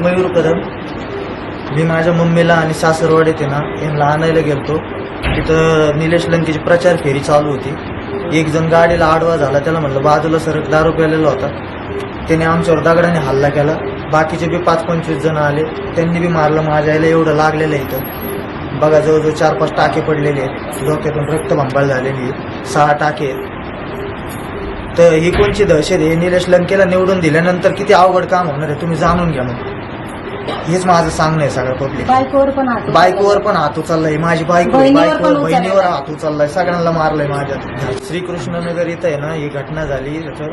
मयूर प्रदान मी माझ्या मम्मीला आणि सासरवाड येते ना यांना आणायला गेलतो. तिथं निलेश लंकेची प्रचार फेरी चालू होती. एक जण गाडीला आडवा झाला त्याला म्हटलं बाजूला सर दारू प्यालेला होता. त्याने आमच्यावर दगडाने हल्ला केला. बाकीचे बी पाच पंचवीस जण आले. त्यांनी बी मारलं माझ्या आईला एवढं लागलेलं आहे इथं. बघा जवळजवळ चार पाच टाके पडलेले आहेत. डोक्यातून रक्तभंबाळ झालेली आहे. सहा टाके आहेत. तर ही कोणची दहशत आहे? निलेश लंकेला निवडून दिल्यानंतर किती अवघड काम होणार आहे तुम्ही जाणून घ्या मग. हेच माझं सांगणं आहे सगळं पब्लिक बायकोवर पण हात बायकोवर पण हात उचललाय. माझी बायको बहिणीवर पण उचललाय. बहिणीवर हात उचललाय. सगळ्यांना मारलंय माझ्या. श्रीकृष्णनगर इथं आहे ना ही घटना झाली. तर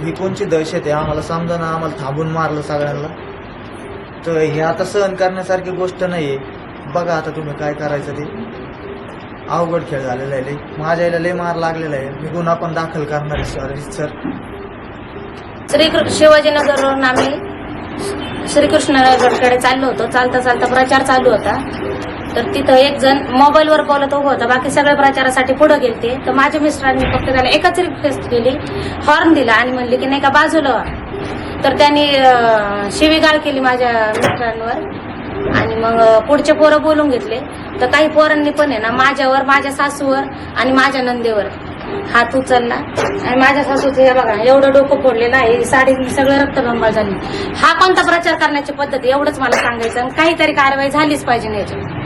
ही कोणची दहशत आहे? आम्हाला समजा ना आम्हाला थांबून मारलं सगळ्यांना. तर हे आता सहन करण्यासारखी गोष्ट नाहीये. बघा आता तुम्ही काय करायचं ते. अवघड खेळ झालेला आहे लय. माझ्या आईला लय मार लागलेला आहे. मी गुन्हा पण दाखल करणार आहे सर सर. श्री शिवाजीनगरवरून आम्ही श्रीकृष्णनगरकडे चाललो होतो. चालता चालता प्रचार चालू होता. तर तिथं एक जण मोबाईलवर बोलत उभं होता. बाकी सगळे प्रचारासाठी पुढे गेलते. तर माझ्या मिस्टरांनी फक्त त्याला एकच रिक्वेस्ट केली. हॉर्न दिला आणि म्हणले की नाही का बाजूला तर त्यांनी शिवीगाळ केली माझ्या मिस्टरांवर. आणि मग पुढचे पोरं बोलून घेतले. तर काही पोरांनी पण आहे ना माझ्यावर माझ्या सासूवर आणि माझ्या नंदेवर. हात उचलला. आणि माझ्या सासूचं हे बघा एवढं डोकं फोडलेलं आहे साडी सगळं रक्तबंबाळ झाली. हा कोणता प्रचार करण्याची पद्धत एवढंच मला सांगायचं आणि काहीतरी कारवाई झालीच पाहिजे याच्यावर